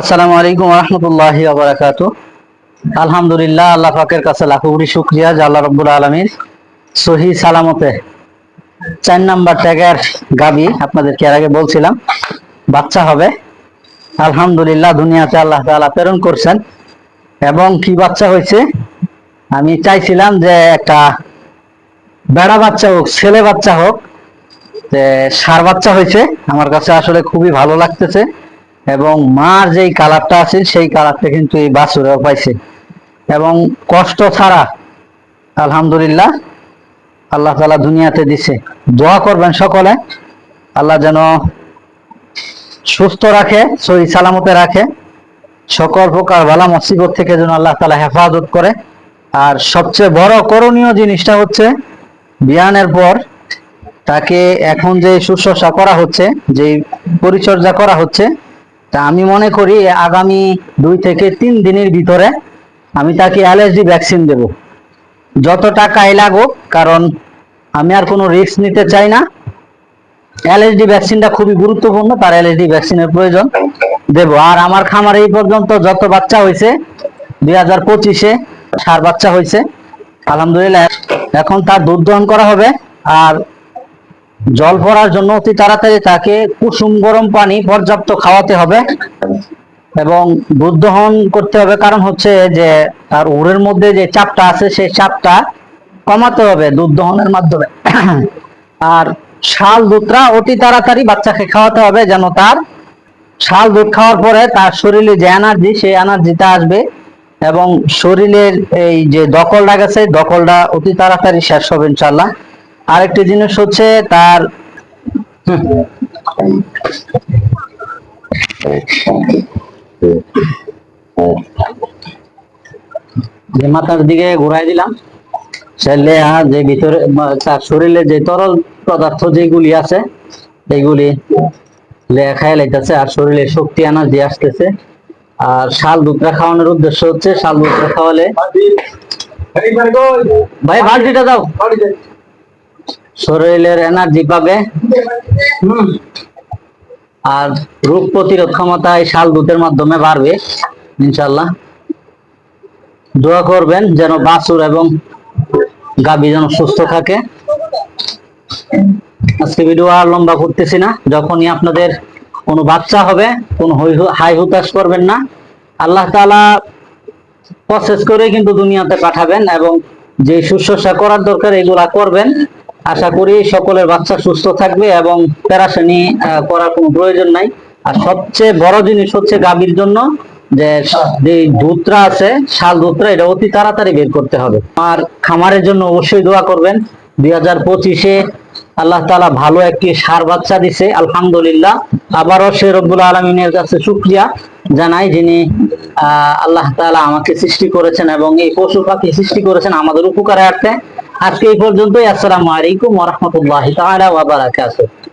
আসসালামু আলাইকুম রহমতুল্লাহি আবরাকাতু আলহামদুলিল্লাহ, আল্লাহ পাকের কাছে লাখো শুক্রিয়া, যে আল্লাহ রব্বুল আলমীর সহি সালামতে চার নাম্বার ট্যাগের গাবি আপনাদেরকে এর আগে বলছিলাম, বাচ্চা হবে। আলহামদুলিল্লাহ, দুনিয়াতে আল্লাহ তাআলা প্রেরণ করছেন। এবং কি বাচ্চা হয়েছে? আমি চাইছিলাম যে একটা বেড়া বাচ্চা হোক, ছেলে বাচ্চা হোক, যে সার বাচ্চা হয়েছে। আমার কাছে আসলে খুবই ভালো লাগতেছে। এবং মার যেই কালারটা আছে, সেই কালারটা কিন্তু এই বাছুরেও পাইছে। এবং কষ্ট ছাড়া, আলহামদুলিল্লাহ, আল্লাহ তালা দুনিয়াতে দিছে। দোয়া করবেন সকলে, আল্লাহ যেন সুস্থ রাখে, সহি সালামতে রাখে। সকল প্রকার বালা মুসিবত থেকে যেন আল্লাহ তালা হেফাজত করে। আর সবচেয়ে বড় করণীয় জিনিসটা হচ্ছে, বিয়ানের পর তাকে এখন যে শুশ্রূষা করা হচ্ছে, যে পরিচর্যা করা হচ্ছে তা আমি মনে করি আগামী দুই থেকে তিন দিনের ভিতরে আমি তাকে অ্যালার্জি ভ্যাকসিন দেব। যত টাকাই লাগুক, কারণ আমি আর কোনো রিস্ক নিতে চাই না। অ্যালার্জি ভ্যাকসিনটা খুবই গুরুত্বপূর্ণ, তার অ্যালার্জি ভ্যাকসিনের প্রয়োজন দেব। আর আমার খামার এই পর্যন্ত যত বাচ্চা হয়েছে, দুই হাজার পঁচিশে সার বাচ্চা হয়েছে। আলহামদুলিল্লাহ, এখন তার দুধ দহন করা হবে। আর জল পড়ার জন্য অতি তাড়াতাড়ি তাকে কুসুম গরম পানি পর্যাপ্ত খাওয়াতে হবে এবং দুধ দহন করতে হবে। কারণ হচ্ছে যে তার উড়ের মধ্যে যে চাপটা আছে, সেই চাপটা কমাতে হবে দুধ দহনের মাধ্যমে। আর শাল দুধটা অতি তাড়াতাড়ি বাচ্চাকে খাওয়াতে হবে যেন তার শাল দুধ খাওয়ার পরে তার শরীরে যে এনার্জি, সেই এনার্জিটা আসবে এবং শরীরের এই যে দখলটা গেছে, দখলটা অতি তাড়াতাড়ি শেষ হবে ইনশাল্লাহ আরেকটি জিনিস হচ্ছে তার যে মাথার দিকে ঘুরাই দিলাম, সেলে আর যে ভিতরে তার শরীরে যে তরল পদার্থ যেগুলি আছে এইগুলি লেখায় লাইতেছে আর শরীরে শক্তি আনা দিয়ে আসতেছে। আর শাল দুধটা খাওয়ানোর উদ্দেশ্য হচ্ছে, শাল দুধটা খাওয়ালে ভাই বালতিটা দাও। শরীরের এনার্জি পাবে। আর রোগ প্রতিরোধ ক্ষমতা এই শাল দুধের মাধ্যমে বাড়বে ইনশাল্লাহ দোয়া করবেন যেন বাছুর এবং গাবি যেন সুস্থ থাকে। আজকে ভিডিও আর লম্বা করতেছি না। যখনই আপনাদের কোনো বাচ্চা হবে, কোনো হাই হুতাশ করবেন না। আল্লাহ তাআলা প্রসেস করে কিন্তু দুনিয়াতে পাঠাবেন এবং যে শুশ্রূষা করার দরকার, এগুলা করবেন। আশা করি সকলের বাচ্চা সুস্থ থাকবে এবং প্যারাসানি করার কোনো প্রয়োজন নাই। আর সবচেয়ে বড় জিনিস হচ্ছে গাভীর জন্য যে যে আছে শাল দুধটা এটা অতি তাড়াতাড়ি বের করতে হবে। আর খামারের জন্য অবশ্যই দোয়া করবেন। দুই হাজার পঁচিশে আল্লাহ তাআলা ভালো একটি সার বাচ্চা দিছে আলহামদুলিল্লাহ। আবারও সে রব্বুল আলমিনের কাছে শুক্রিয়া জানাই যিনি আহ, আল্লাহ তাআলা আমাকে সৃষ্টি করেছেন এবং এই পশু পাখি সৃষ্টি করেছেন আমাদের উপকারে আর্থে আজকে এই পর্যন্তই। আসসালামু আলাইকুম ওয়া রাহমাতুল্লাহি তাআলা ওয়া বারাকাতুহু।